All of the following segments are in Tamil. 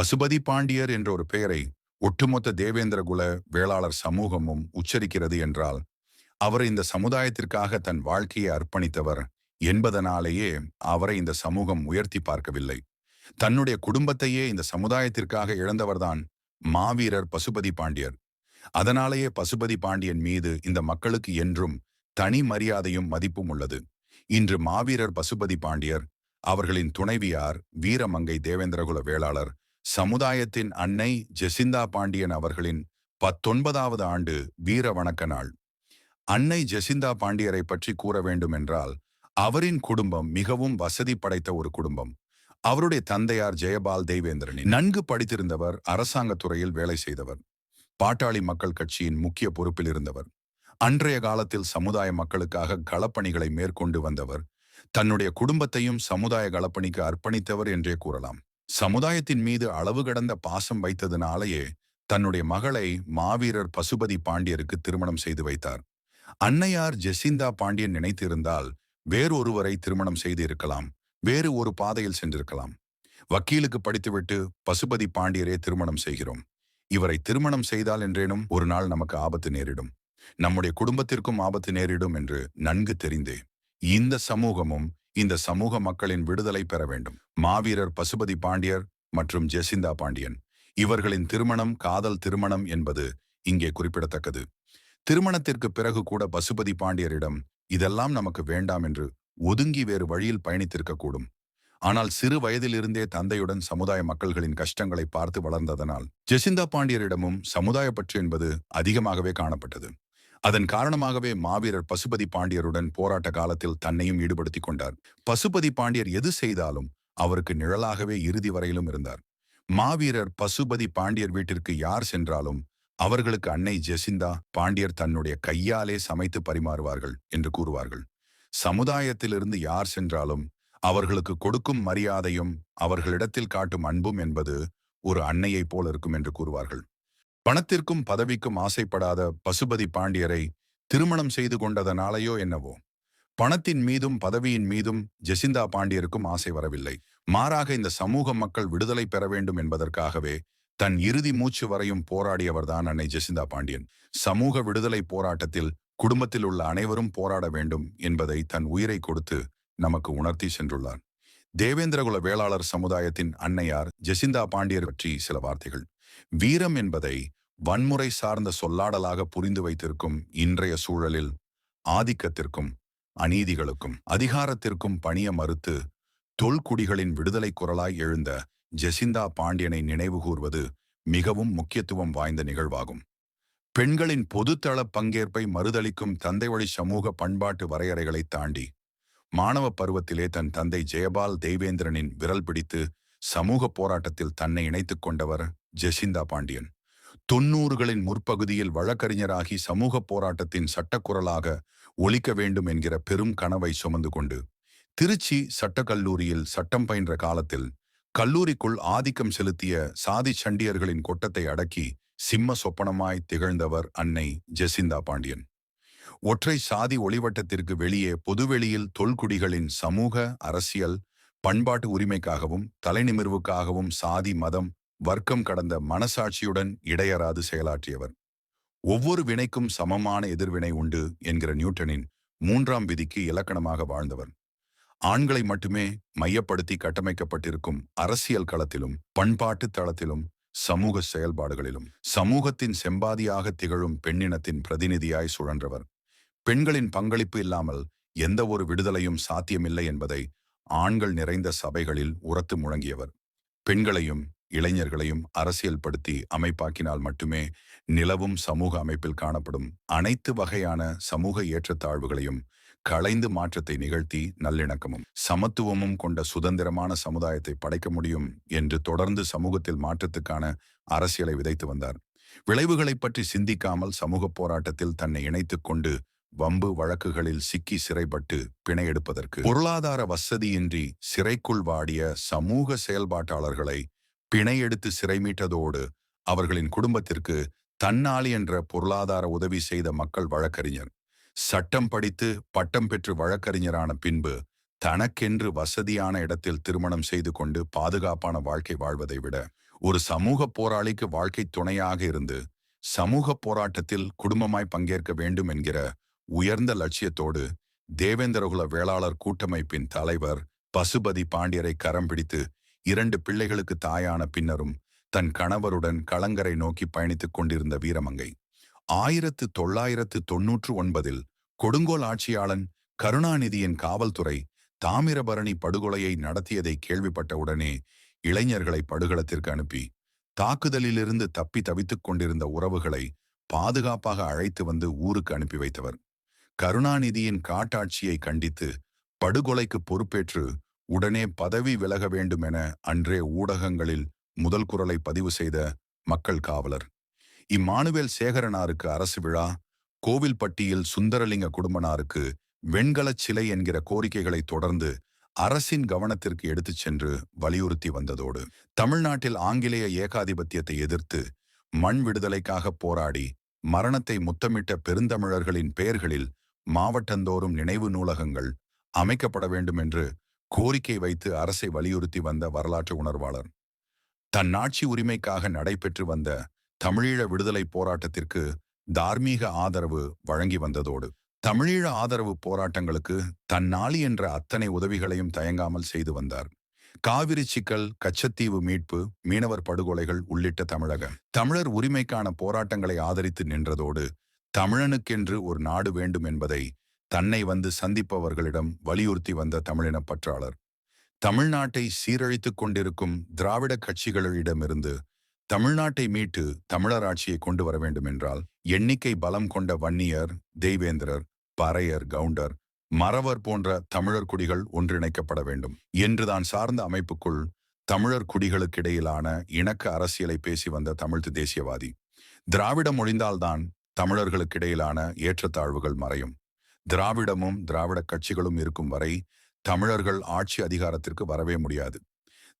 பசுபதி பாண்டியர் என்ற ஒரு பெயரை ஒட்டுமொத்த தேவேந்திரகுல வேளாளர் சமூகமும் உச்சரிக்கிறது என்றால் அவர் இந்த சமுதாயத்திற்காக தன் வாழ்க்கையை அர்ப்பணித்தவர் என்பதனாலேயே அவரை இந்த சமூகம் உயர்த்தி பார்க்கவில்லை. தன்னுடைய குடும்பத்தையே இந்த சமுதாயத்திற்காக இழந்தவர்தான் மாவீரர் பசுபதி பாண்டியர். அதனாலேயே பசுபதி பாண்டியன் மீது இந்த மக்களுக்கு என்றும் தனி மரியாதையும் மதிப்பும் உள்ளது. இன்று மாவீரர் பசுபதி பாண்டியர் அவர்களின் துணைவியார் வீரமங்கை தேவேந்திரகுல வேளாளர் சமுதாயத்தின் அன்னை ஜெசிந்தா பாண்டியன் அவர்களின் பத்தொன்பதாவது ஆண்டு வீர வணக்க நாள். அன்னை ஜெசிந்தா பாண்டியரை பற்றி கூற வேண்டும் என்றால் அவரின் குடும்பம் மிகவும் வசதி படைத்த ஒரு குடும்பம். அவருடைய தந்தையார் ஜெயபால் தேவேந்திரன் நன்கு படித்திருந்தவர் அரசாங்கத் துறையில் வேலை செய்தவர். பாட்டாளி மக்கள் கட்சியின் முக்கிய பொறுப்பில் இருந்தவர். அன்றைய காலத்தில் சமுதாய மக்களுக்காக களப்பணிகளை மேற்கொண்டு வந்தவர். தன்னுடைய குடும்பத்தையும் சமுதாய களப்பணிக்கு அர்ப்பணித்தவர் என்றே கூறலாம். சமுதாயத்தின் மீது அளவு கடந்த பாசம் வைத்ததினாலேயே தன்னுடைய மகளை மாவீரர் பசுபதி பாண்டியருக்கு திருமணம் செய்து வைத்தார். அன்னையார் ஜெசிந்தா பாண்டியன் நினைத்திருந்தால் வேறொருவரை திருமணம் செய்து இருக்கலாம் வேறு ஒரு பாதையில் சென்றிருக்கலாம். வக்கீலுக்கு படித்துவிட்டு பசுபதி பாண்டியரே திருமணம் செய்கிறோம். இவரை திருமணம் செய்தால் என்றேனும் ஒரு நாள் நமக்கு ஆபத்து நேரிடும். நம்முடைய குடும்பத்திற்கும் ஆபத்து நேரிடும் என்று நன்கு தெரிந்தே. இந்த சமூகமும் இந்த சமூக மக்களின் விடுதலை பெற வேண்டும். மாவீரர் பசுபதி பாண்டியர் மற்றும் ஜெசிந்தா பாண்டியன். இவர்களின் திருமணம் காதல் திருமணம் என்பது இங்கே குறிப்பிடத்தக்கது. திருமணத்திற்கு பிறகு கூட பசுபதி பாண்டியரிடம் இதெல்லாம் நமக்கு வேண்டாம் என்று ஒதுங்கி வேறு வழியில் பயணித்திருக்கக்கூடும் ஆனால் சிறு வயதிலிருந்தே தந்தையுடன் சமுதாய மக்கள்களின் கஷ்டங்களை பார்த்து வளர்ந்ததனால் ஜெசிந்தா பாண்டியரிடமும் சமுதாய பற்று என்பது அதிகமாகவே காணப்பட்டது. அதன் காரணமாகவே மாவீரர் பசுபதி பாண்டியருடன் போராட்ட காலத்தில் தன்னையும் ஈடுபடுத்திக் கொண்டார். பசுபதி பாண்டியர் எது செய்தாலும் அவருக்கு நிழலாகவே இறுதி வரையிலும் இருந்தார். மாவீரர் பசுபதி பாண்டியர் வீட்டிற்கு யார் சென்றாலும் அவர்களுக்கு அன்னை ஜெசிந்தா பாண்டியர் தன்னுடைய கையாலே சமைத்து பரிமாறுவார்கள் என்று கூறுவார்கள். சமுதாயத்திலிருந்து யார் சென்றாலும் அவர்களுக்கு கொடுக்கும் மரியாதையும் அவர்களிடத்தில் காட்டும் அன்பும் என்பது ஒரு அன்னையைப் போல இருக்கும் என்று கூறுவார்கள். பணத்திற்கும் பதவிக்கும் ஆசைப்படாத பசுபதி பாண்டியரை திருமணம் செய்து கொண்டதனாலேயோ என்னவோ. பணத்தின் மீதும் பதவியின் மீதும் ஜெசிந்தா பாண்டியருக்கும் ஆசை வரவில்லை. மாறாக இந்த சமூக மக்கள் விடுதலை பெற வேண்டும் என்பதற்காகவே தன் இறுதி மூச்சு வரையும் போராடியவர்தான் அன்னை ஜெசிந்தா பாண்டியன். சமூக விடுதலை போராட்டத்தில் குடும்பத்தில் உள்ள அனைவரும் போராட வேண்டும் என்பதை தன் உயிரை கொடுத்து நமக்கு உணர்த்தி சென்றுள்ளார். தேவேந்திரகுல வேளாளர் சமுதாயத்தின் அன்னையார் ஜெசிந்தா பாண்டியர் பற்றி சில வார்த்தைகள். வீரம் என்பதை வன்முறை சார்ந்த சொல்லாடலாக புரிந்து வைத்திருக்கும் இன்றைய சூழலில் ஆதிக்கத்திற்கும் அநீதிகளுக்கும் அதிகாரத்திற்கும் பணிய மறுத்து தொல்குடிகளின் விடுதலை குரலாய் எழுந்த ஜெசிந்தா பாண்டியனை நினைவுகூர்வது மிகவும் முக்கியத்துவம் வாய்ந்த நிகழ்வாகும். பெண்களின் பொதுத்தள பங்கேற்பை மறுதளிக்கும் தந்தை வழி சமூக பண்பாட்டு வரையறைகளை தாண்டி மாணவ பருவத்திலே தன் தந்தை ஜெயபால் தெய்வேந்திரனின் விரல் பிடித்து சமூக போராட்டத்தில் தன்னை இணைத்துக் கொண்டவர் ஜெசிந்தா பாண்டியன். தொன்னூறுகளின் முற்பகுதியில் வழக்கறிஞராகி சமூக போராட்டத்தின் சட்டக்குரலாக ஒழிக்க வேண்டும் என்கிற பெரும் கனவை சுமந்து கொண்டு திருச்சி சட்டக்கல்லூரியில் சட்டம் பயின்ற காலத்தில் கல்லூரிக்குள் ஆதிக்கம் செலுத்திய சாதி சண்டியர்களின் கொட்டத்தை அடக்கி சிம்ம சொப்பனமாய் திகழ்ந்தவர் அன்னை ஜெசிந்தா பாண்டியன். ஒற்றை சாதி ஒளிவட்டத்திற்கு வெளியே பொதுவெளியில் தொல்குடிகளின் சமூக அரசியல் பண்பாட்டு உரிமைக்காகவும் தலைநிமிர்வுக்காகவும் சாதி மதம் வர்க்கம் கடந்த மனசாட்சியுடன் இடையறாது செயலாற்றியவர். ஒவ்வொரு வினைக்கும் சமமான எதிர்வினை உண்டு என்கிற நியூட்டனின் மூன்றாம் விதிக்கு இலக்கணமாக வாழ்ந்தவர். ஆண்களை மட்டுமே மையப்படுத்தி கட்டமைக்கப்பட்டிருக்கும் அரசியல் களத்திலும் பண்பாட்டு தளத்திலும் சமூக செயல்பாடுகளிலும் சமூகத்தின் செம்பாதியாக திகழும் பெண்ணினத்தின் பிரதிநிதியாய் சுழன்றவர். பெண்களின் பங்களிப்பு இல்லாமல் எந்த ஒரு விடுதலையும் சாத்தியமில்லை என்பதை ஆண்கள் நிறைந்த சபைகளில் உரத்து முழங்கியவர். பெண்களையும் இளைஞர்களையும் அரசியல் படுத்தி அமைப்பாக்கினால் மட்டுமே நிலவும் சமூக அமைப்பில் காணப்படும் அனைத்து வகையான சமூக ஏற்றத்தாழ்வுகளையும் களைந்து மாற்றத்தை நிகழ்த்தி நல்லிணக்கமும் சமத்துவமும் கொண்ட சுதந்திரமான சமுதாயத்தை படைக்க முடியும் என்று தொடர்ந்து சமூகத்தில் மாற்றத்துக்கான அரசியலை விதைத்து வந்தார். விளைவுகளை பற்றி சிந்திக்காமல் சமூக போராட்டத்தில் தன்னை இணைத்துக் கொண்டு வம்பு வழக்குகளில் சிக்கி சிறைப்பட்டு பிணை எடுப்பதற்கு பொருளாதார வசதியின்றி சிறைக்குள் வாடிய சமூக செயல்பாட்டாளர்களை பிணை எடுத்து சிறை மீட்டதோடு அவர்களின் குடும்பத்திற்கு தன்னாளி என்ற பொருளாதார உதவி செய்த மக்கள் வழக்கறிஞர். சட்டம் படித்து பட்டம் பெற்று வழக்கறிஞரான பின்பு தனக்கென்று வசதியான இடத்தில் திருமணம் செய்து கொண்டு பாதுகாப்பான வாழ்க்கை வாழ்வதை விட ஒரு சமூக போராளிக்கு வாழ்க்கை துணையாக இருந்து சமூக போராட்டத்தில் குடும்பமாய் பங்கேற்க வேண்டும் என்கிற உயர்ந்த லட்சியத்தோடு தேவேந்திரகுல வேளாளர் கூட்டமைப்பின் தலைவர் பசுபதி பாண்டியரை கரம் பிடித்து இரண்டு பிள்ளைகளுக்கு தாயான பின்னரும் தன் கணவருடன் களங்கரை நோக்கி பயணித்துக் கொண்டிருந்த வீரமங்கை. ஆயிரத்து தொள்ளாயிரத்து தொன்னூற்று ஒன்பதில் கொடுங்கோல் ஆட்சியாளன் கருணாநிதியின் காவல்துறை தாமிரபரணி படுகொலையை நடத்தியதை கேள்விப்பட்டவுடனே இளைஞர்களை படுகளத்திற்கு அனுப்பி தாக்குதலிலிருந்து தப்பி தவித்துக் கொண்டிருந்த உறவுகளை பாதுகாப்பாக அழைத்து வந்து ஊருக்கு அனுப்பி வைத்தவர். கருணாநிதியின் காட்டாட்சியை கண்டித்து படுகொலைக்கு பொறுப்பேற்று உடனே பதவி விலக வேண்டும் என அன்றே ஊடகங்களில் முதல் குரலை பதிவு செய்த மக்கள் காவலர். இம்மானுவேல் சேகரனாருக்கு அரசு விழா கோவில்பட்டியில் சுந்தரலிங்க குடும்பனாருக்கு வெண்கலச் சிலை என்கிற கோரிக்கைகளை தொடர்ந்து அரசின் கவனத்திற்கு எடுத்துச் சென்று வலியுறுத்தி வந்ததோடு தமிழ்நாட்டில் ஆங்கிலேய ஏகாதிபத்தியத்தை எதிர்த்து மண் விடுதலைக்காக போராடி மரணத்தை முத்தமிட்ட பெருந்தமிழர்களின் பெயர்களில் மாவட்டந்தோறும் நினைவு நூலகங்கள் அமைக்கப்பட வேண்டும் என்று கோரிக்கை வைத்து அரசை வலியுறுத்தி வந்த வரலாற்று உணர்வாளர். தன் ஆட்சி உரிமைக்காக நடைபெற்று வந்த தமிழீழ விடுதலை போராட்டத்திற்கு தார்மீக ஆதரவு வழங்கி வந்ததோடு தமிழீழ ஆதரவு போராட்டங்களுக்கு தன்னாளி என்ற அத்தனை உதவிகளையும் தயங்காமல் செய்து வந்தார். காவிரி சிக்கல் கச்சத்தீவு மீட்பு மீனவர் படுகொலைகள் உள்ளிட்ட தமிழக தமிழர் உரிமைக்கான போராட்டங்களை ஆதரித்து நின்றதோடு தமிழனுக்கென்று ஒரு நாடு வேண்டும் என்பதை தன்னை வந்து சந்திப்பவர்களிடம் வலியுறுத்தி வந்த தமிழினப் பற்றாளர். தமிழ்நாட்டை சீரழித்துக் கொண்டிருக்கும் திராவிட கட்சிகளிடமிருந்து தமிழ்நாட்டை மீட்டு தமிழர் ஆட்சியை கொண்டு வர வேண்டும் என்றால் எண்ணிக்கை பலம் கொண்ட வன்னியர் தெய்வேந்திரர் பறையர் கவுண்டர் மறவர் போன்ற தமிழர் குடிகள் ஒன்றிணைக்கப்பட வேண்டும். என்றுதான் சார்ந்த அமைப்புக்குள் தமிழர் குடிகளுக்கிடையிலான இணக்க அரசியலை பேசி வந்த தமிழ்த்து தேசியவாதி. திராவிடம் ஒழிந்தால்தான் தமிழர்களுக்கிடையிலான ஏற்றத்தாழ்வுகள் மறையும். திராவிடமும் திராவிட கட்சிகளும் இருக்கும் வரை தமிழர்கள் ஆட்சி அதிகாரத்திற்கு வரவே முடியாது.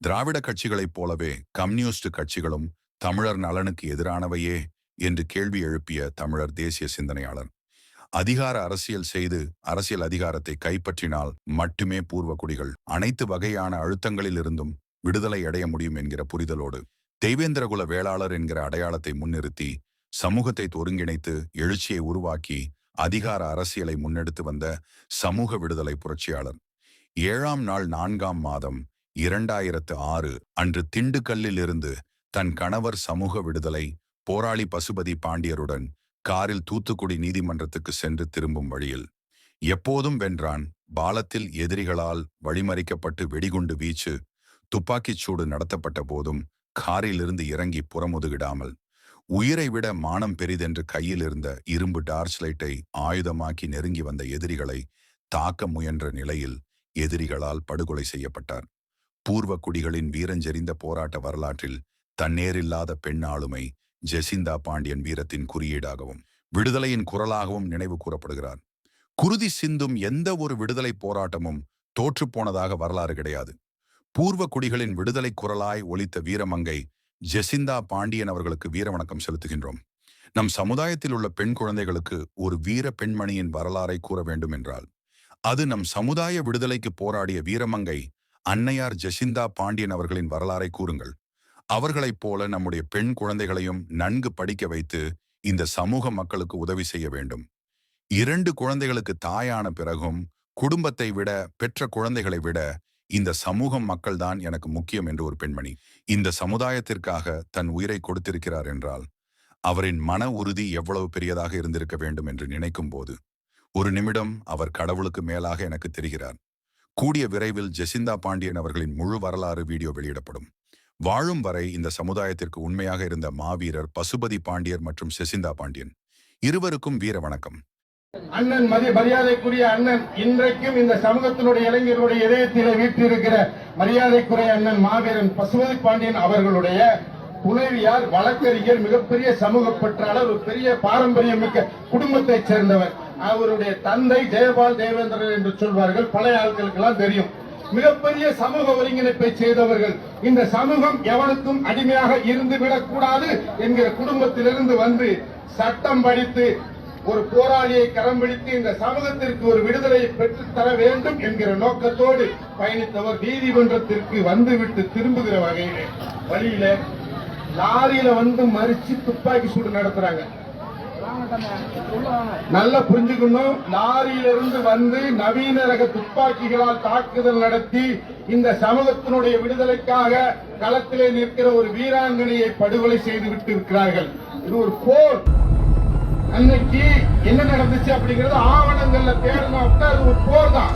திராவிட கட்சிகளைப் போலவே கம்யூனிஸ்ட் கட்சிகளும் தமிழர் நலனுக்கு எதிரானவையே என்று கேள்வி எழுப்பிய தமிழர் தேசிய சிந்தனையாளர். அதிகார அரசியல் செய்து அரசியல் அதிகாரத்தை கைப்பற்றினால் மட்டுமே பூர்வ குடிகள் அனைத்து வகையான அழுத்தங்களிலிருந்தும் விடுதலை அடைய முடியும் என்கிற புரிதலோடு தெய்வேந்திரகுல வேளாளர் என்கிற அடையாளத்தை முன்னிறுத்தி சமூகத்தை ஒருங்கிணைத்து எழுச்சியை உருவாக்கி அதிகார அரசியலை முன்னெடுத்து வந்த சமூக விடுதலை புரட்சியாளர். ஏழாம் நாள் நான்காம் மாதம் இரண்டாயிரத்து ஆறு அன்று திண்டுக்கல்லில் இருந்து தன் கணவர் சமூக விடுதலை போராளி பசுபதி பாண்டியருடன் காரில் தூத்துக்குடி நீதிமன்றத்துக்கு சென்று திரும்பும் வழியில். எப்போதும் வென்றான். பாலத்தில் எதிரிகளால் வழிமறிக்கப்பட்டு வெடிகுண்டு வீச்சு துப்பாக்கிச் சூடு நடத்தப்பட்ட போதும் காரிலிருந்து இறங்கி புறமுதுகிடாமல். உயிரை விட மானம் பெரிதென்று கையில் இருந்த இரும்பு டார்ச் லைட்டை ஆயுதமாக்கி நெருங்கி வந்த எதிரிகளை தாக்க முயன்ற நிலையில் எதிரிகளால் படுகொலை செய்யப்பட்டார். பூர்வ குடிகளின் வீரஞ்செறிந்த போராட்ட வரலாற்றில் தன்னேரில்லாத பெண் ஆளுமை ஜெசிந்தா பாண்டியன் வீரத்தின் குறியீடாகவும் விடுதலையின் குரலாகவும் நினைவு கூறப்படுகிறார். குருதி சிந்தும் எந்த ஒரு விடுதலை போராட்டமும் தோற்றுப்போனதாக வரலாறு கிடையாது. பூர்வ குடிகளின் விடுதலை குரலாய் ஒலித்த வீரமங்கை ஜெசிந்தா பாண்டியன் அவர்களுக்கு வீர வணக்கம் செலுத்துகின்றோம். நம் சமுதாயத்தில் உள்ள பெண் குழந்தைகளுக்கு ஒரு வீர பெண்மணியின் வரலாறை கூற வேண்டும் என்றால் அது நம் சமுதாய விடுதலைக்கு போராடிய வீரமங்கை அன்னையார் ஜெசிந்தா பாண்டியன் அவர்களின் வரலாறை கூறுங்கள். அவர்களைப் போல நம்முடைய பெண் குழந்தைகளையும் நன்கு படிக்க வைத்து இந்த சமூக மக்களுக்கு உதவி செய்ய வேண்டும். இரண்டு குழந்தைகளுக்கு தாயான பிறகும் குடும்பத்தை விட பெற்ற குழந்தைகளை விட இந்த சமூகம் மக்கள்தான் எனக்கு முக்கியம் என்று ஒரு பெண்மணி. இந்த சமுதாயத்திற்காக தன் உயிரை கொடுத்திருக்கிறார் என்றால் அவரின் மன உறுதி எவ்வளவு பெரியதாக இருந்திருக்க வேண்டும் என்று நினைக்கும் போது ஒரு நிமிடம் அவர் கடவுளுக்கு மேலாக எனக்கு தெரிகிறார். கூடிய விரைவில் ஜெசிந்தா பாண்டியன் அவர்களின் முழு வரலாறு வீடியோ வெளியிடப்படும். வாழும் வரை இந்த சமுதாயத்திற்கு உண்மையாக இருந்த மாவீரர் பசுபதி பாண்டியர் மற்றும் செசிந்தா பாண்டியன். இருவருக்கும் வீர வணக்கம். அண்ணன் மதி மரியாதைக்குரிய அண்ணன் இன்றைக்கும் இந்த சமூகத்தினுடைய இளைஞர்களுடைய இதயத்திலே வீற்றிருக்கிற மரியாதைக்குரிய அண்ணன் மாவீரன் பசுபதி பாண்டியன் அவர்களுடைய துணைவியார் வழக்கறிஞர் மிகப்பெரிய சமூக பெற்றாளர் ஒரு பெரிய பாரம்பரியம் மிக்க குடும்பத்தைச் சேர்ந்தவர். அவருடைய தந்தை ஜெயபால் தேவேந்திரன் என்று சொல்வார்கள். பழைய ஆட்களுக்கெல்லாம் தெரியும். மிகப்பெரிய சமூக ஒருங்கிணைப்பை செய்தவர்கள். இந்த சமூகம் எவனுக்கும் அடிமையாக இருந்துவிடக் கூடாது என்கிற குடும்பத்திலிருந்து வந்து சட்டம் படித்து ஒரு போராளியை கரம் பிடித்து இந்த சமூகத்திற்கு ஒரு விடுதலையை பெற்றுத் தர வேண்டும் என்கிற நோக்கத்தோடு பயணித்தவர் நீதிமன்றத்திற்கு வந்துவிட்டு திரும்புகிற வகையிலே வழியில லாரியில வந்து மறிச்சு துப்பாக்கி சூடு நடத்துறாங்க. நல்லா புரிஞ்சுக்கணும். லாரியில இருந்து வந்து நவீன ரக துப்பாக்கிகளால் தாக்குதல் நடத்தி இந்த சமூகத்தினுடைய விடுதலைக்காக களத்திலே நிற்கிற ஒரு வீராங்கனையை படுகொலை செய்து விட்டு இருக்கிறார்கள் இது ஒரு போர். அன்னைக்கு என்ன நடந்துச்சு அப்படிங்கறது ஆவணங்கள்ல தேடணும் அப்படின்னா அது ஒரு போர் தான்